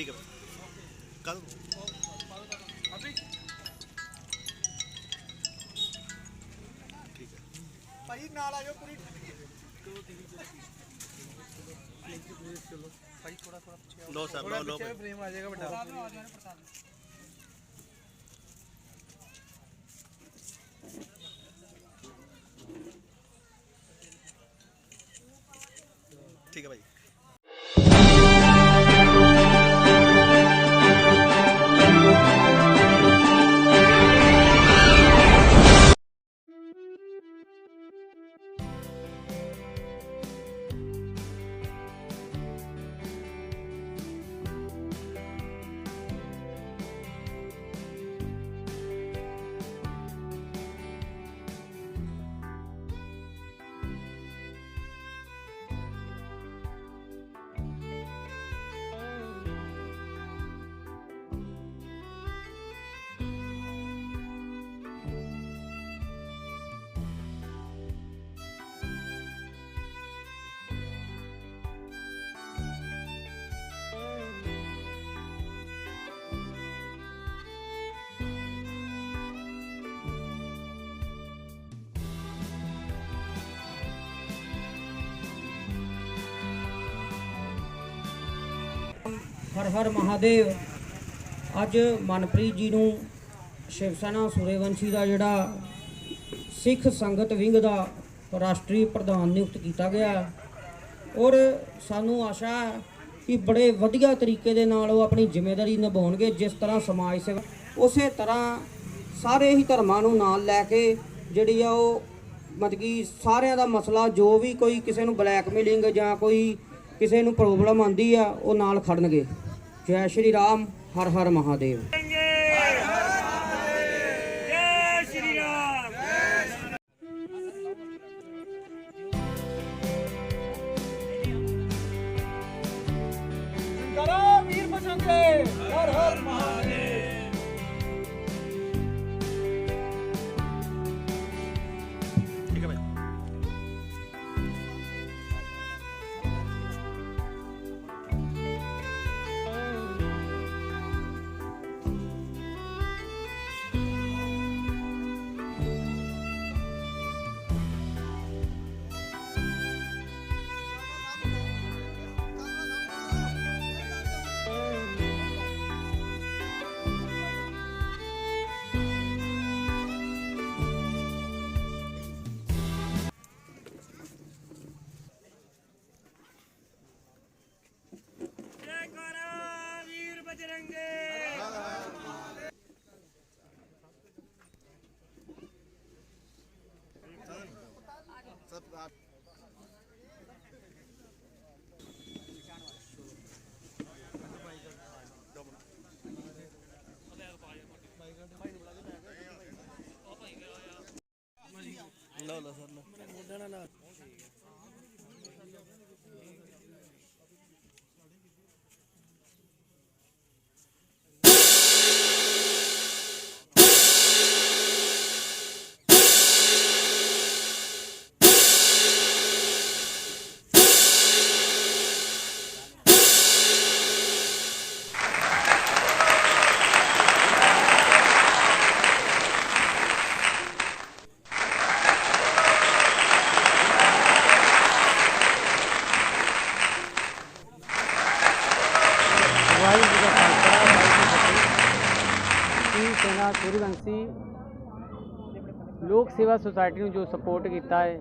ਠੀਕ ਹੈ। ਕੱਲ ਠੀਕ ਹੈ। ਭਾਈ ਨਾਲ ਆ ਜਾਓ ਪੂਰੀ। ਭਾਈ ਥੋੜਾ ਥੋੜਾ ਪਿੱਛੇ ਲੋ ਸਾਹਿਬ ਲੋ ਲੋ ਭਾਈ। ਫਰੇਮ ਆ ਜਾਏਗਾ ਵੱਡਾ। ਹਰ ਹਰ ਮਹਾਦੇਵ। ਅੱਜ ਮਨਪ੍ਰੀਤ ਜੀ ਨੂੰ ਸ਼ਿਵ ਸੈਨਾ ਸੂਰੇਵੰਸ਼ੀ ਦਾ ਜਿਹੜਾ ਸਿੱਖ ਸੰਗਤ ਵਿੰਗ ਦਾ ਰਾਸ਼ਟਰੀ ਪ੍ਰਧਾਨ ਨਿਯੁਕਤ ਕੀਤਾ ਗਿਆ ਔਰ ਸਾਨੂੰ ਆਸ਼ਾ ਹੈ ਕਿ ਬੜੇ ਵਧੀਆ ਤਰੀਕੇ ਦੇ ਨਾਲ ਉਹ ਆਪਣੀ ਜ਼ਿੰਮੇਵਾਰੀ ਨਿਭਾਉਣਗੇ ਜਿਸ ਤਰ੍ਹਾਂ ਸਮਾਜ ਸੇਵਾ ਉਸੇ ਤਰ੍ਹਾਂ ਸਾਰੇ ਹੀ ਧਰਮਾਂ ਨੂੰ ਨਾਲ ਲੈ ਕੇ ਜਿਹੜੀ ਆ ਉਹ ਮਤਲਬ ਕਿ ਸਾਰਿਆਂ ਦਾ ਮਸਲਾ ਜੋ ਵੀ ਕੋਈ ਕਿਸੇ ਨੂੰ ਬਲੈਕਮੇਲਿੰਗ ਜਾਂ ਕੋਈ ਕਿਸੇ ਨੂੰ ਪ੍ਰੋਬਲਮ ਆਂਦੀ ਆ, ਉਹ ਨਾਲ ਖੜਨਗੇ। ਜੈ ਸ਼੍ਰੀ ਰਾਮ ਹਰ ਹਰ ਮਹਾਦੇਵ। ਲਓ ਸੇਵਾ ਸੁਸਾਇਟੀ ਨੂੰ ਜੋ ਸਪੋਰਟ ਕੀਤਾ ਹੈ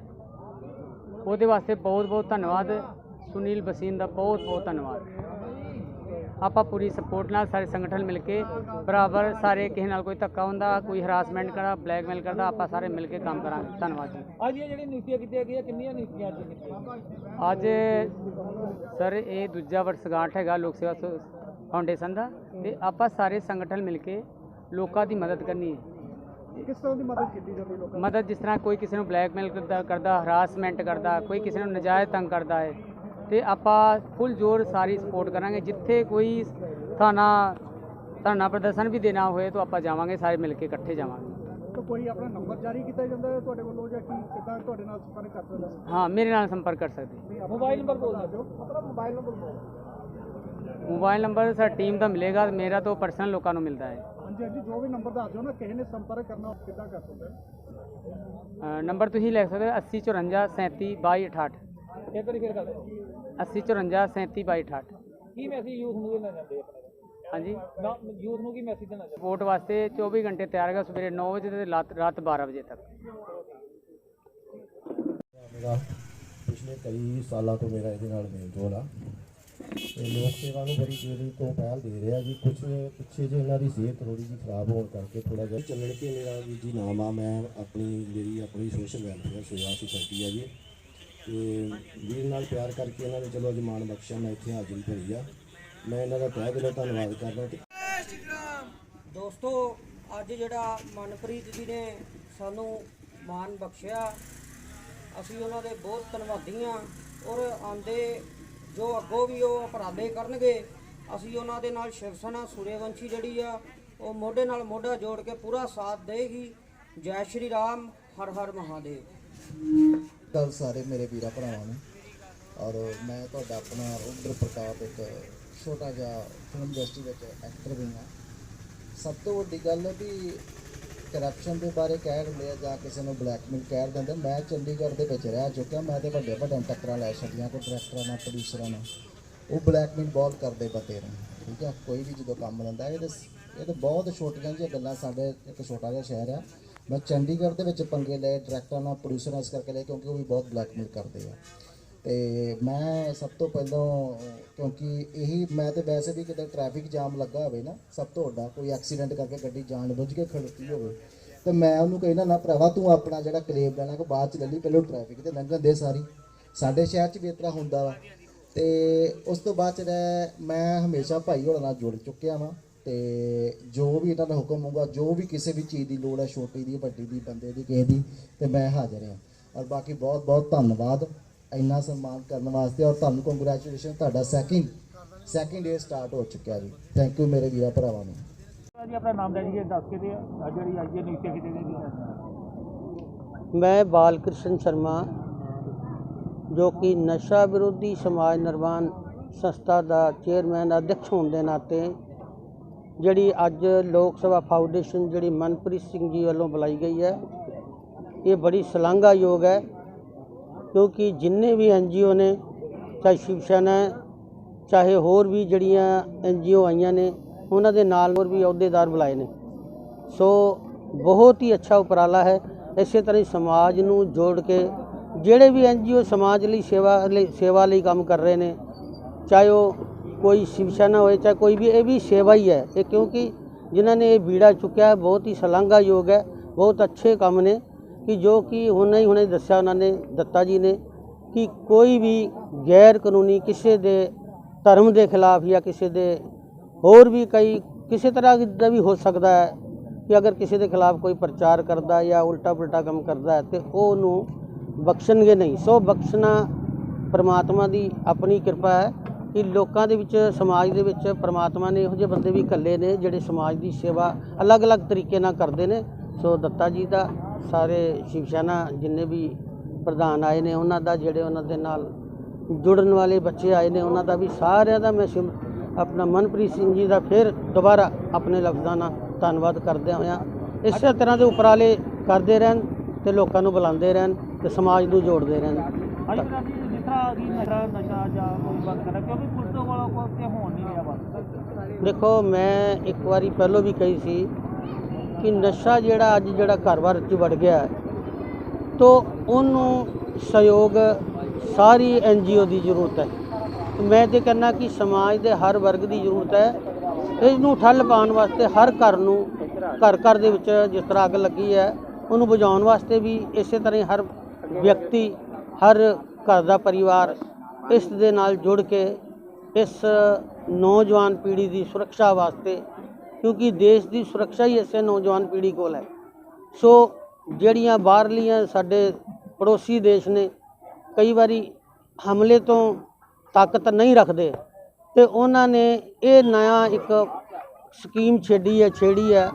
ਉਹਦੇ ਵਾਸਤੇ ਬਹੁਤ ਬਹੁਤ ਧੰਨਵਾਦ। ਸੁਨੀਲ ਬਸੀਨ ਦਾ ਬਹੁਤ ਬਹੁਤ ਧੰਨਵਾਦ। ਆਪਾਂ ਪੂਰੀ ਸਪੋਰਟ ਨਾਲ ਸਾਰੇ ਸੰਗਠਨ ਮਿਲ ਕੇ ਬਰਾਬਰ ਸਾਰੇ ਕਿਸੇ ਨਾਲ ਕੋਈ ਧੱਕਾ ਹੁੰਦਾ ਕੋਈ ਹਰਾਸਮੈਂਟ ਕਰਦਾ ਬਲੈਕਮੇਲ ਕਰਦਾ ਆਪਾਂ ਸਾਰੇ ਮਿਲ ਕੇ ਕੰਮ ਕਰਾਂਗੇ। ਧੰਨਵਾਦ ਜੀ। ਅੱਜ ਇਹ ਜਿਹੜੀ ਨੀਤੀਆਂ ਕੀਤੀਆਂ ਗਈਆਂ ਕਿੰਨੀਆਂ ਨੀਤੀਆਂ ਅੱਜ ਕੀਤੀਆਂ ਅੱਜ ਸਰ ਇਹ ਦੂਜਾ ਵਰਸਗਾਂਠ ਹੈਗਾ ਲੋਕ ਸੇਵਾ ਫਾਊਂਡੇਸ਼ਨ ਦਾ ਤੇ ਆਪਾਂ ਸਾਰੇ ਸੰਗਠਨ ਮਿਲ ਕੇ ਲੋਕਾਂ ਦੀ ਮਦਦ ਕਰਨੀ ਹੈ। ਕਿਸ ਤਰ੍ਹਾਂ ਦੀ ਮਦਦ ਕੀਤੀ ਜਾਂਦੀ ਲੋਕਾਂ ਮਦਦ ਜਿਸ ਤਰ੍ਹਾਂ ਕੋਈ ਕਿਸੇ ਨੂੰ ਬਲੈਕਮੇਲ ਕਰਦਾ ਕਰਦਾ ਹਰਾਸਮੈਂਟ ਕਰਦਾ ਕੋਈ ਕਿਸੇ ਨੂੰ ਨਜਾਇਜ਼ ਤੰਗ ਕਰਦਾ ਹੈ ਤੇ ਆਪਾਂ ਫੁੱਲ ਜ਼ੋਰ ਸਾਰੀ ਸਪੋਰਟ ਕਰਾਂਗੇ। ਜਿੱਥੇ ਕੋਈ ਥਾਣਾ ਧਰਨਾ ਪ੍ਰਦਰਸ਼ਨ ਵੀ ਦੇਣਾ ਹੋਏ ਤਾਂ ਆਪਾਂ ਜਾਵਾਂਗੇ ਸਾਰੇ ਮਿਲ ਕੇ ਇਕੱਠੇ ਜਾਵਾਂਗੇ। ਕੋਈ ਆਪਣਾ ਨੰਬਰ ਜਾਰੀ ਕੀਤਾ ਜਾਂਦਾ ਹੈ ਤੁਹਾਡੇ ਵੱਲੋਂ ਜਾਂ ਕੀ ਕਿਦਾਂ ਤੁਹਾਡੇ ਨਾਲ ਸੰਪਰਕ ਕਰ ਸਕਦਾ? ਹਾਂ ਮੇਰੇ ਨਾਲ ਸੰਪਰਕ ਕਰ ਸਕਦੇ। ਮੋਬਾਈਲ ਨੰਬਰ ਬੋਲ ਦਿਓ ਮਤਲਬ ਮੋਬਾਈਲ ਨੰਬਰ ਬੋਲ ਮੋਬਾਈਲ ਨੰਬਰ ਸਰ ਟੀਮ ਦਾ ਮਿਲੇਗਾ ਮੇਰਾ ਤਾਂ ਪਰਸਨਲ ਲੋਕਾਂ ਨੂੰ ਮਿਲਦਾ ਹੈ। ਹਾਂਜੀ ਹਾਂਜੀ ਜੋ ਵੀ ਨੰਬਰ ਦੱਸ ਦਿਓ ਨਾ ਕਿਸੇ ਨੇ ਸੰਪਰਕ ਕਰਨਾ ਕਿੱਦਾਂ ਕਰ ਸਕਦਾ ਨੰਬਰ ਤੁਸੀਂ ਲਿਖ ਸਕਦੇ ਹੋ 80 54 37 22 68 ਇੱਕ ਵਾਰੀ ਫਿਰ ਗੱਲ 80 54 37 22 68 ਕੀ ਮੈਸੇਜ ਯੂਥ ਨੂੰ ਦੇਣਾ ਚਾਹੁੰਦੇ ਆਪਣੇ ਹਾਂਜੀ। ਨਾ ਯੂਥ ਨੂੰ ਕੀ ਮੈਸੇਜ ਦੇਣਾ ਚਾਹੁੰਦੇ ਸਪੋਰਟ ਵਾਸਤੇ 24 ਘੰਟੇ ਤਿਆਰ ਹੈਗਾ ਸਵੇਰੇ 9 ਵਜੇ ਤੇ ਰਾਤ ਰਾਤ 12 ਵਜੇ ਤੱਕ। ਮੇਰਾ ਪਿਛਲੇ ਕਈ ਸਾਲਾਂ ਤੋਂ ਮੇਰਾ ਇਹਦੇ ਨਾਲ ਮੇਲ ਜੋਲ ਆ। ਤੇ ਲੋਕ ਸੇਵਾ ਨੂੰ ਬੜੀ ਦੇਰ ਤੋਂ ਪਹਿਲ ਦੇ ਰਿਹਾ ਜੀ। ਕੁਝ ਪਿੱਛੇ ਜੇ ਇਹਨਾਂ ਦੀ ਸਿਹਤ ਥੋੜੀ ਜਿਹੀ ਖਰਾਬ ਹੋਣ ਕਰਕੇ ਥੋੜਾ ਜਿਹਾ ਚੱਲਣ ਕੇ ਮੇਰਾ ਵੀ ਜੀ ਨਾਮ ਆ। ਮੈਂ ਆਪਣੀ, ਮੇਰੀ ਆਪਣੀ ਸੋਸ਼ਲ ਵੈਲਫੇਅਰ ਸੇਵਾ ਸੁਸਾਇਟੀ ਆ ਜੀ। ਤੇ ਵੀਰ ਨਾਲ ਪਿਆਰ ਕਰਕੇ ਇਹਨਾਂ ਨੇ ਚਲੋ ਅੱਜ ਮਾਣ ਬਖਸ਼ਿਆ, ਮੈਂ ਇੱਥੇ ਹਾਜ਼ਰੀ ਭਰੀ ਆ। ਮੈਂ ਇਹਨਾਂ ਦਾ ਤਹਿ ਦਿਲੋਂ ਧੰਨਵਾਦ ਕਰਦਾ ਤੇ ਦੋਸਤੋ, ਅੱਜ ਜਿਹੜਾ ਮਨਪ੍ਰੀਤ ਜੀ ਨੇ ਸਾਨੂੰ ਮਾਣ ਬਖਸ਼ਿਆ, ਅਸੀਂ ਉਹਨਾਂ ਦੇ ਬਹੁਤ ਧੰਨਵਾਦੀ ਹਾਂ ਔਰ ਆਂਦੇ ਜੋ ਅੱਗੋਂ ਵੀ ਉਹ ਉਪਰਾਲੇ ਕਰਨਗੇ, ਅਸੀਂ ਉਹਨਾਂ ਦੇ ਨਾਲ ਸ਼ਿਵ ਸੈਨਾ, ਸੂਰਯਵੰਸ਼ੀ ਜਿਹੜੀ ਆ, ਉਹ ਮੋਢੇ ਨਾਲ ਮੋਢਾ ਜੋੜ ਕੇ ਪੂਰਾ ਸਾਥ ਦੇਗੀ। ਜੈ ਸ਼੍ਰੀ ਰਾਮ, ਹਰ ਹਰ ਮਹਾਦੇਵ। ਗੱਲ ਸਾਰੇ ਮੇਰੇ ਵੀਰਾਂ ਭਰਾਵਾਂ ਨੂੰ, ਔਰ ਮੈਂ ਤੁਹਾਡਾ ਆਪਣਾ ਰੁਦਰ ਪ੍ਰਤਾਪ ਇੱਕ ਛੋਟਾ ਜਿਹਾ ਫਿਲਮ ਇੰਡਸਟਰੀ ਵਿੱਚ ਐਕਟਰ ਵੀ ਹਾਂ। ਸਭ ਤੋਂ ਵੱਡੀ ਗੱਲ ਹੈ ਵੀ ਕਰਪਸ਼ਨ ਦੇ ਬਾਰੇ ਕਹਿ ਦਿੰਦੇ ਆ ਜਾਂ ਕਿਸੇ ਨੂੰ ਬਲੈਕਮੇਲ ਕਹਿ ਦਿੰਦੇ ਮੈਂ ਚੰਡੀਗੜ੍ਹ ਦੇ ਵਿੱਚ ਰਹਿ ਚੁੱਕਿਆ। ਮੈਂ ਤੇ ਵੱਡੇ ਵੱਡੇ ਟੱਕਰਾਂ ਲੈ ਛੱਡੀਆਂ, ਕੋਈ ਡਾਇਰੈਕਟਰਾਂ ਨਾਲ ਪ੍ਰੋਡਿਊਸਰਾਂ ਨਾਲ। ਉਹ ਬਲੈਕਮੇਲ ਬਹੁਤ ਕਰਦੇ ਬੰਦੇ ਨੇ, ਠੀਕ ਹੈ ਕੋਈ ਵੀ ਜਦੋਂ ਕੰਮ ਲੈਂਦਾ, ਇਹ ਇਹ ਤਾਂ ਬਹੁਤ ਛੋਟੀਆਂ ਜਿਹੀਆਂ ਗੱਲਾਂ ਸਾਡੇ ਇੱਕ ਛੋਟਾ ਜਿਹਾ ਸ਼ਹਿਰ ਆ। ਮੈਂ ਚੰਡੀਗੜ੍ਹ ਦੇ ਵਿੱਚ ਪੰਗੇ ਲਏ ਡਾਇਰੈਕਟਰਾਂ ਨਾਲ ਪ੍ਰੋਡਿਊਸਰਾਂ ਇਸ ਕਰਕੇ ਲਏ ਕਿਉਂਕਿ ਉਹ ਵੀ ਬਹੁਤ ਬਲੈਕਮੇਲ ਕਰਦੇ ਆ। ਤੇ ਮੈਂ ਸਭ ਤੋਂ ਪਹਿਲਾਂ, ਕਿਉਂਕਿ ਇਹੀ, ਮੈਂ ਤੇ ਵੈਸੇ ਵੀ ਕਿਤੇ ਟ੍ਰੈਫਿਕ ਜਾਮ ਲੱਗਾ ਹੋਵੇ ਨਾ, ਸਭ ਤੋਂ ਵੱਡਾ, ਕੋਈ ਐਕਸੀਡੈਂਟ ਕਰਕੇ ਗੱਡੀ ਜਾਣ ਬੁੱਝ ਕੇ ਖੜਤੀ ਹੋਵੇ, ਤੇ ਮੈਂ ਉਹਨੂੰ ਕਹਿਣਾ ਨਾ ਭਰਾਵਾ, ਤੂੰ ਆਪਣਾ ਜਿਹੜਾ ਕਲੇਮ ਲੈਣਾ ਕੋ ਬਾਅਦ ਚ ਲੈ ਲਈ, ਪਹਿਲਾਂ ਟ੍ਰੈਫਿਕ ਤੇ ਲੰਘਣ ਦੇ ਸਾਰੀ। ਸਾਡੇ ਸ਼ਹਿਰ ਚ ਵੀ ਇਤਰਾ ਹੁੰਦਾ ਵਾ। ਤੇ ਉਸ ਤੋਂ ਬਾਅਦ ਜਿਹੜਾ ਮੈਂ ਹਮੇਸ਼ਾ ਭਾਈ ਹੋਰਾਂ ਨਾਲ ਜੁੜ ਚੁੱਕਿਆ ਵਾਂ, ਤੇ ਜੋ ਵੀ ਇਹਨਾਂ ਦਾ ਹੁਕਮ ਹੋਊਗਾ, ਜੋ ਵੀ ਕਿਸੇ ਵੀ ਚੀਜ਼ ਦੀ ਲੋੜ ਹੈ, ਛੋਟੀ ਦੀ, ਵੱਡੀ ਦੀ, ਬੰਦੇ ਦੀ, ਕਿਸੇ ਦੀ, ਤੇ ਮੈਂ ਹਾਜ਼ਰ ਹਾਂ। ਔਰ ਬਾਕੀ ਬਹੁਤ ਬਹੁਤ ਧੰਨਵਾਦ। ਇੰਨਾ ਸਨਮਾਨ ਕਰਨ ਵਾਸਤੇ ਔਰ ਤੁਹਾਨੂੰ ਕੰਗ੍ਰੈਚੁਲੇਸ਼ਨ ਤੁਹਾਡਾ ਸੈਕਿੰਡ ਸੈਕਿੰਡ ਡੇ ਸਟਾਰਟ ਹੋ ਚੁੱਕਿਆ ਜੀ। ਥੈਂਕ ਯੂ ਮੇਰੇ ਵੀਰਾਂ ਭਰਾਵਾਂ ਨੂੰ। ਜੀ ਆਪਣਾ ਨਾਮ ਲੈ ਜੀ ਦੱਸ ਕੇ ਤੇ ਆ ਜਿਹੜੀ ਆਈ ਹੈ ਨੀਚੇ ਕਿਤੇ ਦੇ ਮੈਂ ਬਾਲਕ੍ਰਿਸ਼ਨ ਸ਼ਰਮਾ ਜੋ ਕਿ ਨਸ਼ਾ ਵਿਰੋਧੀ ਸਮਾਜ ਨਿਰਮਾਣ ਸੰਸਥਾ ਦਾ ਚੇਅਰਮੈਨ ਅਧਿਕਸ਼ ਹੋਣ ਦੇ ਨਾਤੇ ਜਿਹੜੀ ਅੱਜ ਲੋਕ ਸਭਾ ਫਾਊਂਡੇਸ਼ਨ ਜਿਹੜੀ ਮਨਪ੍ਰੀਤ ਸਿੰਘ ਜੀ ਵੱਲੋਂ ਬੁਲਾਈ ਗਈ ਹੈ ਇਹ ਬੜੀ ਸ਼ਲਾਘਾਯੋਗ ਹੈ। ਕਿਉਂਕਿ ਜਿੰਨੇ ਵੀ ਐੱਨ ਜੀ ਓ ਨੇ, ਚਾਹੇ ਸ਼ਿਵ ਸੈਨਾ ਹੈ, ਚਾਹੇ ਹੋਰ ਵੀ ਜਿਹੜੀਆਂ ਐੱਨ ਜੀ ਓ ਆਈਆਂ ਨੇ, ਉਹਨਾਂ ਦੇ ਨਾਲ ਹੋਰ ਵੀ ਅਹੁਦੇਦਾਰ ਬੁਲਾਏ ਨੇ। ਸੋ ਬਹੁਤ ਹੀ ਅੱਛਾ ਉਪਰਾਲਾ ਹੈ। ਇਸੇ ਤਰ੍ਹਾਂ ਹੀ ਸਮਾਜ ਨੂੰ ਜੋੜ ਕੇ ਜਿਹੜੇ ਵੀ ਐੱਨ ਜੀ ਓ ਸਮਾਜ ਲਈ ਸੇਵਾ ਲਈ ਸੇਵਾ ਲਈ ਕੰਮ ਕਰ ਰਹੇ ਨੇ, ਚਾਹੇ ਉਹ ਕੋਈ ਸ਼ਿਵ ਸੈਨਾ ਹੋਏ, ਚਾਹੇ ਕੋਈ ਵੀ, ਇਹ ਵੀ ਸੇਵਾ ਹੀ ਹੈ। ਇਹ ਕਿਉਂਕਿ ਜਿਨ੍ਹਾਂ ਨੇ ਇਹ ਬੀੜਾ ਚੁੱਕਿਆ ਬਹੁਤ ਹੀ ਸ਼ਲਾਘਾਯੋਗ ਹੈ, ਬਹੁਤ ਅੱਛੇ ਕੰਮ ਨੇ। ਕਿ ਜੋ ਕਿ ਹੁਣੇ ਹੀ ਹੁਣੇ ਦੱਸਿਆ ਉਹਨਾਂ ਨੇ, ਦੱਤਾ ਜੀ ਨੇ ਕਿ ਕੋਈ ਵੀ ਗੈਰ ਕਾਨੂੰਨੀ ਕਿਸੇ ਦੇ ਧਰਮ ਦੇ ਖਿਲਾਫ ਜਾਂ ਕਿਸੇ ਦੇ ਹੋਰ ਵੀ ਕਈ, ਕਿਸੇ ਤਰ੍ਹਾਂ ਦਾ ਵੀ ਹੋ ਸਕਦਾ ਹੈ ਕਿ ਅਗਰ ਕਿਸੇ ਦੇ ਖਿਲਾਫ ਕੋਈ ਪ੍ਰਚਾਰ ਕਰਦਾ ਜਾਂ ਉਲਟਾ ਪੁਲਟਾ ਕੰਮ ਕਰਦਾ ਹੈ ਤੇ ਉਹ ਉਹਨੂੰ ਬਖਸ਼ਣਗੇ ਨਹੀਂ। ਸੋ ਬਖਸ਼ਣਾ ਪਰਮਾਤਮਾ ਦੀ ਆਪਣੀ ਕਿਰਪਾ ਹੈ ਕਿ ਲੋਕਾਂ ਦੇ ਵਿੱਚ, ਸਮਾਜ ਦੇ ਵਿੱਚ ਪਰਮਾਤਮਾ ਨੇ ਇਹੋ ਜਿਹੇ ਬੰਦੇ ਵੀ ਇਕੱਲੇ ਨੇ ਜਿਹੜੇ ਸਮਾਜ ਦੀ ਸੇਵਾ ਅਲੱਗ-ਅਲੱਗ ਤਰੀਕੇ ਨਾਲ ਕਰਦੇ ਨੇ। ਸੋ ਦੱਤਾ ਜੀ ਦਾ ਸਾਰੇ ਸ਼ਿਵ ਸੈਨਾ ਜਿੰਨੇ ਵੀ ਪ੍ਰਧਾਨ ਆਏ ਨੇ ਉਹਨਾਂ ਦਾ ਜਿਹੜੇ ਉਹਨਾਂ ਦੇ ਨਾਲ ਜੁੜਨ ਵਾਲੇ ਬੱਚੇ ਆਏ ਨੇ ਉਹਨਾਂ ਦਾ ਵੀ ਸਾਰਿਆਂ ਦਾ ਮੈਂ ਆਪਣਾ ਮਨਪ੍ਰੀਤ ਸਿੰਘ ਜੀ ਦਾ ਫਿਰ ਦੁਬਾਰਾ ਆਪਣੇ ਲਫ਼ਜ਼ਾਂ ਨਾਲ ਧੰਨਵਾਦ ਕਰਦੇ ਹੋਇਆ ਇਸੇ ਤਰ੍ਹਾਂ ਦੇ ਉਪਰਾਲੇ ਕਰਦੇ ਰਹਿਣ ਤੇ ਲੋਕਾਂ ਨੂੰ ਬੁਲਾਉਂਦੇ ਰਹਿਣ ਤੇ ਸਮਾਜ ਨੂੰ ਜੋੜਦੇ ਰਹਿਣ। ਦੇਖੋ ਮੈਂ ਇੱਕ ਵਾਰੀ ਪਹਿਲਾਂ ਵੀ ਕਹੀ ਸੀ ਕਿ ਨਸ਼ਾ ਜਿਹੜਾ ਅੱਜ ਜਿਹੜਾ ਘਰ-ਘਰ 'ਚ ਵੜ ਗਿਆ ਤੋ ਉਹਨੂੰ ਸਹਿਯੋਗ ਸਾਰੀ ਐਨਜੀਓ ਦੀ ਜ਼ਰੂਰਤ ਹੈ। ਮੈਂ ਤੇ ਕਹਿੰਦਾ ਕਿ ਸਮਾਜ ਦੇ ਹਰ ਵਰਗ ਦੀ ਜ਼ਰੂਰਤ ਹੈ। ਇਸ ਨੂੰ ਠੱਲ ਪਾਉਣ ਵਾਸਤੇ ਹਰ ਘਰ ਨੂੰ ਘਰ ਘਰ ਦੇ ਵਿੱਚ ਜਿਸ ਤਰ੍ਹਾਂ ਅੱਗ ਲੱਗੀ ਹੈ, ਉਹਨੂੰ ਬੁਝਾਉਣ ਵਾਸਤੇ ਵੀ ਇਸੇ ਤਰ੍ਹਾਂ ਹੀ ਹਰ ਵਿਅਕਤੀ, ਹਰ ਘਰ ਦਾ ਪਰਿਵਾਰ ਇਸ ਦੇ ਨਾਲ ਜੁੜ ਕੇ ਇਸ ਨੌਜਵਾਨ ਪੀੜ੍ਹੀ ਦੀ ਸੁਰੱਖਿਆ ਵਾਸਤੇ ਕਿਉਂਕਿ ਦੇਸ਼ ਦੀ ਸੁਰੱਖਿਆ ਹੀ ਇਸੇ ਨੌਜਵਾਨ ਪੀੜ੍ਹੀ ਕੋਲ ਹੈ। ਸੋ ਜਿਹੜੀਆਂ ਬਾਹਰਲੀਆਂ ਸਾਡੇ ਪੜੋਸੀ ਦੇਸ਼ ਨੇ, ਕਈ ਵਾਰੀ ਹਮਲੇ ਤੋਂ ਤਾਕਤ ਨਹੀਂ ਰੱਖਦੇ ਤੇ ਉਹਨਾਂ ਨੇ ਇਹ ਨਵਾਂ ਇੱਕ ਸਕੀਮ ਛੇੜੀ ਹੈ ਛੇੜੀ ਹੈ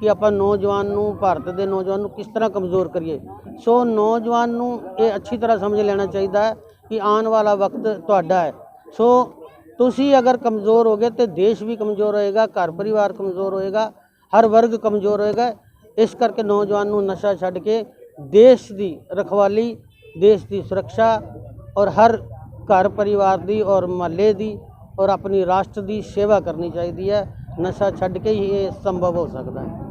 ਕਿ ਆਪਾਂ ਨੌਜਵਾਨ ਨੂੰ, ਭਾਰਤ ਦੇ ਨੌਜਵਾਨ ਨੂੰ ਕਿਸ ਤਰ੍ਹਾਂ ਕਮਜ਼ੋਰ ਕਰੀਏ। ਸੋ ਨੌਜਵਾਨ ਨੂੰ ਇਹ ਅੱਛੀ ਤਰ੍ਹਾਂ ਸਮਝ ਲੈਣਾ ਚਾਹੀਦਾ ਹੈ ਕਿ ਆਉਣ ਵਾਲਾ ਵਕਤ ਤੁਹਾਡਾ ਹੈ। ਸੋ ਤੁਸੀਂ ਅਗਰ ਕਮਜ਼ੋਰ ਹੋਗੇ ਤੇ ਦੇਸ਼ ਵੀ ਕਮਜ਼ੋਰ ਹੋਏਗਾ ਘਰ ਪਰਿਵਾਰ ਕਮਜ਼ੋਰ ਹੋਏਗਾ ਹਰ ਵਰਗ ਕਮਜ਼ੋਰ ਹੋਏਗਾ। ਇਸ ਕਰਕੇ ਨੌਜਵਾਨ ਨੂੰ ਨਸ਼ਾ ਛੱਡ ਕੇ ਦੇਸ਼ ਦੀ ਰਖਵਾਲੀ ਦੇਸ਼ ਦੀ ਸੁਰੱਖਿਆ ਔਰ ਹਰ ਘਰ ਪਰਿਵਾਰ ਦੀ ਔਰ ਮਹੱਲੇ ਦੀ ਔਰ ਆਪਣੀ ਰਾਸ਼ਟਰ ਦੀ ਸੇਵਾ ਕਰਨੀ ਚਾਹੀਦੀ ਹੈ। ਨਸ਼ਾ ਛੱਡ ਕੇ ਹੀ ਇਹ ਸੰਭਵ ਹੋ ਸਕਦਾ ਹੈ।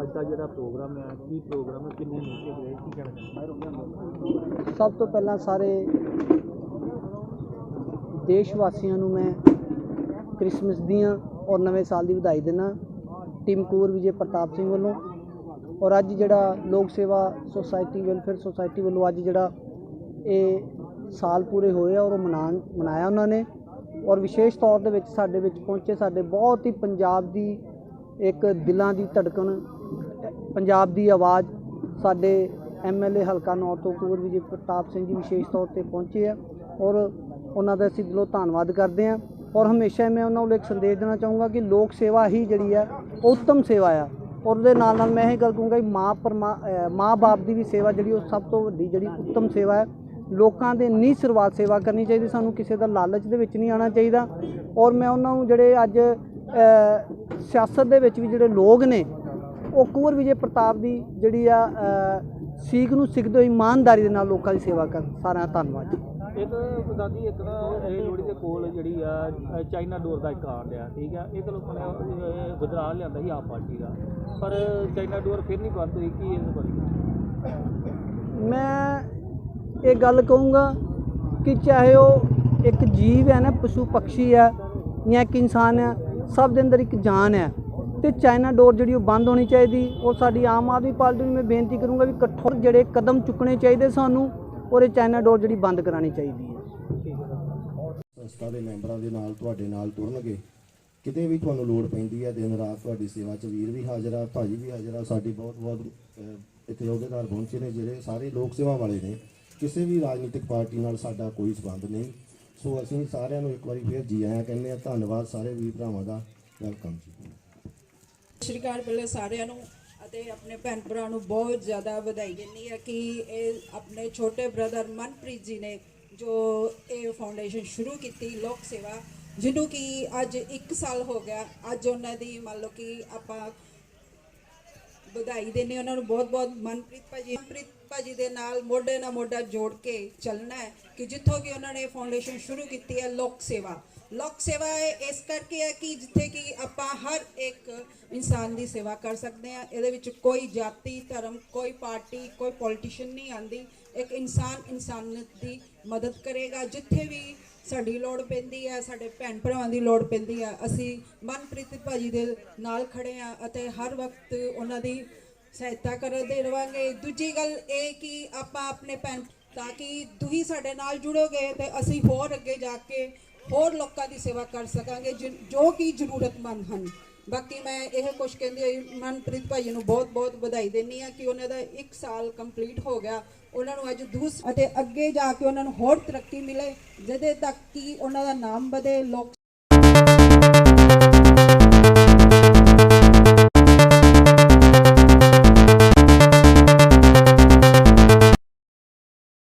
ਅੱਜ ਦਾ ਜਿਹੜਾ ਪ੍ਰੋਗਰਾਮ ਹੈ ਕੀ ਪ੍ਰੋਗਰਾਮ ਹੈ ਕਿੰਨੇ ਮੌਕੇ ਗਏ ਕੀ ਕਹਿਣਾ ਚਾਹੁੰਦੇ ਸਭ ਤੋਂ ਪਹਿਲਾਂ ਸਾਰੇ ਦੇਸ਼ ਵਾਸੀਆਂ ਨੂੰ ਮੈਂ ਕ੍ਰਿਸਮਸ ਦੀਆਂ ਔਰ ਨਵੇਂ ਸਾਲ ਦੀ ਵਧਾਈ ਦਿੰਦਾ। ਟਿਮਕੂਰ ਵਿਜੇ ਪ੍ਰਤਾਪ ਸਿੰਘ ਵੱਲੋਂ। ਔਰ ਅੱਜ ਜਿਹੜਾ ਲੋਕ ਸੇਵਾ ਸੁਸਾਇਟੀ, ਵੈਲਫੇਅਰ ਸੁਸਾਇਟੀ ਵੱਲੋਂ ਅੱਜ ਜਿਹੜਾ ਇਹ ਸਾਲ ਪੂਰੇ ਹੋਏ ਆ ਔਰ ਉਹ ਮਨਾਉਣ, ਮਨਾਇਆ ਉਹਨਾਂ ਨੇ। ਔਰ ਵਿਸ਼ੇਸ਼ ਤੌਰ ਦੇ ਵਿੱਚ ਸਾਡੇ ਵਿੱਚ ਪਹੁੰਚੇ ਸਾਡੇ ਬਹੁਤ ਹੀ ਪੰਜਾਬ ਦੀ ਇੱਕ ਦਿਲਾਂ ਦੀ ਧੜਕਣ, ਪੰਜਾਬ ਦੀ ਆਵਾਜ਼ ਸਾਡੇ ਐਮਐਲਏ ਹਲਕਾ ਨੌ ਤੋਂ ਕੂਰ ਵਿਜੇ ਪ੍ਰਤਾਪ ਸਿੰਘ ਜੀ ਵਿਸ਼ੇਸ਼ ਤੌਰ ਤੇ ਪਹੁੰਚੇ ਆ। ਔਰ ਉਹਨਾਂ ਦਾ ਅਸੀਂ ਦਿਲੋਂ ਧੰਨਵਾਦ ਕਰਦੇ ਹਾਂ ਔਰ ਹਮੇਸ਼ਾ ਮੈਂ ਉਹਨਾਂ ਨੂੰ ਇੱਕ ਸੰਦੇਸ਼ ਦੇਣਾ ਚਾਹੂੰਗਾ ਕਿ ਲੋਕ ਸੇਵਾ ਹੀ ਜਿਹੜੀ ਹੈ, ਉੱਤਮ ਸੇਵਾ ਆ। ਔਰ ਉਹਦੇ ਨਾਲ ਨਾਲ ਮੈਂ ਇਹ ਗੱਲ ਕਹੂੰਗਾ ਕਿ ਮਾਂ ਪਰਮਾ ਮਾਂ ਬਾਪ ਦੀ ਵੀ ਸੇਵਾ ਜਿਹੜੀ ਉਹ ਸਭ ਤੋਂ ਵੱਡੀ ਜਿਹੜੀ ਉੱਤਮ ਸੇਵਾ ਹੈ। ਲੋਕਾਂ ਦੇ ਨੀ ਸ਼ੁਰੂਆਤ ਸੇਵਾ ਕਰਨੀ ਚਾਹੀਦੀ, ਸਾਨੂੰ ਕਿਸੇ ਦਾ ਲਾਲਚ ਦੇ ਵਿੱਚ ਨਹੀਂ ਆਉਣਾ ਚਾਹੀਦਾ। ਔਰ ਮੈਂ ਉਹਨਾਂ ਨੂੰ ਜਿਹੜੇ ਅੱਜ ਸਿਆਸਤ ਦੇ ਵਿੱਚ ਵੀ ਜਿਹੜੇ ਲੋਕ ਨੇ, ਉਹ ਕੁਵਰ ਵਿਜੇ ਪ੍ਰਤਾਪ ਦੀ ਜਿਹੜੀ ਆ ਸੀਖ ਨੂੰ ਸਿੱਖਦੇ ਹੋਏ ਇਮਾਨਦਾਰੀ ਦੇ ਨਾਲ ਲੋਕਾਂ ਦੀ ਸੇਵਾ ਕਰਨ। ਸਾਰਿਆਂ ਦਾ ਧੰਨਵਾਦ। ਜੀ ਇੱਕ ਦਾਦੀ ਇੱਕ ਨਾ ਇਹ ਲੋੜੀ ਦੇ ਕੋਲ ਜਿਹੜੀ ਆ ਚਾਈਨਾ ਡੋਰ ਦਾ ਇੱਕ ਆਂਡ ਆ ਠੀਕ ਆ? ਇਹ ਤਾਂ ਲੋਕਾਂ ਨੇ ਅ, ਲਿਆਂਦਾ ਸੀ ਆਪ ਪਾਰਟੀ ਦਾ। ਪਰ ਚਾਈਨਾ ਡੋਰ ਫਿਰ ਨਹੀਂ ਬੰਦ ਹੋਈ ਕੀ ਇਸ ਬਾਰੇ? ਮੈਂ ਇਹ ਗੱਲ ਕਹੂੰਗਾ ਕਿ ਚਾਹੇ ਉਹ ਇੱਕ ਜੀਵ ਹੈ ਨਾ ਪਸ਼ੂ ਪਕਸ਼ੀ ਹੈ ਜਾਂ ਇੱਕ ਇਨਸਾਨ ਹੈ ਸਭ ਦੇ ਅੰਦਰ ਇੱਕ ਜਾਨ ਹੈ। ਤੇ ਚਾਈਨਾ ਡੋਰ ਜਿਹੜੀ ਉਹ ਬੰਦ ਹੋਣੀ ਚਾਹੀਦੀ ਔਰ ਸਾਡੀ ਆਮ ਆਦਮੀ ਪਾਰਟੀ ਨੂੰ ਮੈਂ ਬੇਨਤੀ ਕਰੂੰਗਾ ਵੀ ਕਠੋਰ ਜਿਹੜੇ ਕਦਮ ਚੁੱਕਣੇ ਚਾਹੀਦੇ ਸਾਨੂੰ ਔਰ ਇਹ ਚਾਈਨਾ ਡੋਰ ਜਿਹੜੀ ਬੰਦ ਕਰਾਉਣੀ ਚਾਹੀਦੀ ਹੈ। ਸੰਸਥਾ ਦੇ ਮੈਂਬਰਾਂ ਦੇ ਨਾਲ ਤੁਹਾਡੇ ਨਾਲ ਤੁਰਨਗੇ। ਕਿਤੇ ਵੀ ਤੁਹਾਨੂੰ ਲੋੜ ਪੈਂਦੀ ਹੈ ਦਿਨ ਰਾਤ ਤੁਹਾਡੀ ਸੇਵਾ 'ਚ ਵੀਰ ਵੀ ਹਾਜ਼ਰ ਆ ਭਾਜੀ ਵੀ ਹਾਜ਼ਰ ਆ ਸਾਡੀ ਬਹੁਤ ਬਹੁਤ ਇੱਥੇ ਅਹੁਦੇਦਾਰ ਪਹੁੰਚੇ ਨੇ ਜਿਹੜੇ ਸਾਰੇ ਲੋਕ ਸੇਵਾ ਵਾਲੇ ਨੇ। ਕਿਸੇ ਵੀ ਰਾਜਨੀਤਿਕ ਪਾਰਟੀ ਨਾਲ ਸਾਡਾ ਕੋਈ ਸਬੰਧ ਨਹੀਂ। ਸੋ ਅਸੀਂ ਸਾਰਿਆਂ ਨੂੰ ਇੱਕ ਵਾਰੀ ਫੇਰ ਜੀ ਆਇਆਂ ਕਹਿੰਦੇ ਆ ਧੰਨਵਾਦ ਸਾਰੇ ਵੀਰ ਭਰਾਵਾਂ ਦਾ। ਵੈਲਕਮ ਜੀ। ਸਤਿ ਸ਼੍ਰੀ ਅਕਾਲ ਪਹਿਲੇ ਸਾਰਿਆਂ ਨੂੰ। ਅਤੇ ਆਪਣੇ ਭੈਣ ਭਰਾ ਨੂੰ ਬਹੁਤ ਜ਼ਿਆਦਾ ਵਧਾਈ ਦਿੰਦੀ ਹੈ ਕਿ ਇਹ ਆਪਣੇ ਛੋਟੇ ਬ੍ਰਦਰ ਮਨਪ੍ਰੀਤ ਜੀ ਨੇ ਜੋ ਇਹ ਫਾਊਂਡੇਸ਼ਨ ਸ਼ੁਰੂ ਕੀਤੀ ਲੋਕ ਸੇਵਾ, ਜਿਹਨੂੰ ਕਿ ਅੱਜ 1 ਸਾਲ ਹੋ ਗਿਆ, ਅੱਜ ਉਹਨਾਂ ਦੀ ਮੰਨ ਲਓ ਕਿ ਆਪਾਂ ਵਧਾਈ ਦੇਣੀ ਉਹਨਾਂ ਨੂੰ ਬਹੁਤ ਬਹੁਤ ਮਨਪ੍ਰੀਤ ਭਾਜੀ ਮਨਪ੍ਰੀਤ ਭਾਜੀ ਦੇ ਨਾਲ ਮੋਢੇ ਨਾਲ ਮੋਢਾ ਜੋੜ ਕੇ ਚੱਲਣਾ ਹੈ ਕਿ ਜਿੱਥੋਂ ਕਿ ਉਹਨਾਂ ਨੇ ਫਾਊਂਡੇਸ਼ਨ ਸ਼ੁਰੂ ਕੀਤੀ ਹੈ ਲੋਕ ਸੇਵਾ। ਲੋਕ ਸੇਵਾ ਇਸ ਕਰਕੇ ਹੈ ਕਿ ਜਿੱਥੇ ਕਿ ਆਪਾਂ ਹਰ ਇੱਕ ਇਨਸਾਨ ਦੀ ਸੇਵਾ ਕਰ ਸਕਦੇ ਹਾਂ। ਇਹਦੇ ਵਿੱਚ ਕੋਈ ਜਾਤੀ, ਧਰਮ, ਕੋਈ ਪਾਰਟੀ, ਕੋਈ ਪੋਲੀਟੀਸ਼ੀਅਨ ਨਹੀਂ ਆਂਦੀ ਇੱਕ ਇਨਸਾਨ ਇਨਸਾਨੀਅਤ ਦੀ ਮਦਦ ਕਰੇਗਾ। ਜਿੱਥੇ ਵੀ ਸਾਡੀ ਲੋੜ ਪੈਂਦੀ ਹੈ, ਸਾਡੇ ਭੈਣ ਭਰਾਵਾਂ ਦੀ ਲੋੜ ਪੈਂਦੀ ਹੈ, ਅਸੀਂ ਮਨਪ੍ਰੀਤ ਭਾਜੀ ਦੇ ਨਾਲ ਖੜੇ ਆ ਅਤੇ ਹਰ ਵਕਤ ਉਹਨਾਂ ਦੀ ਸਹਾਇਤਾ ਕਰਦੇ ਰਵਾਂਗੇ। ਦੂਜੀ ਗੱਲ ਇਹ ਕਿ ਆਪਾਂ ਆਪਣੇ ਭੈਣ, ਤਾਂ ਕਿ ਤੁਸੀਂ ਸਾਡੇ ਨਾਲ ਜੁੜੋਗੇ ਤੇ ਅਸੀਂ ਹੋਰ ਅੱਗੇ ਜਾ ਕੇ ਹੋਰ ਲੋਕਾਂ ਦੀ ਸੇਵਾ ਕਰ ਸਕਾਂਗੇ ਜਿਨ- ਜੋ ਕਿ ਜ਼ਰੂਰਤਮੰਦ ਹਨ। ਬਾਕੀ ਮੈਂ ਇਹ ਕੁਝ ਕਹਿੰਦੇ ਹੋਈ ਮਨਪ੍ਰੀਤ ਭਾਜੀ ਨੂੰ ਬਹੁਤ ਬਹੁਤ ਵਧਾਈ ਦਿੰਨੀ ਆ ਕਿ ਉਹਨਾਂ ਦਾ 1 ਸਾਲ ਕੰਪਲੀਟ ਹੋ ਗਿਆ। ਉਹਨਾਂ ਨੂੰ ਅੱਜ ਦੂਸ, ਅਤੇ ਅੱਗੇ ਜਾ ਕੇ ਉਹਨਾਂ ਨੂੰ ਹੋਰ ਤਰੱਕੀ ਮਿਲੇ, ਜਿਹਦੇ ਤੱਕ ਕਿ ਉਹਨਾਂ ਦਾ ਨਾਮ ਵਧੇ, ਲੋਕ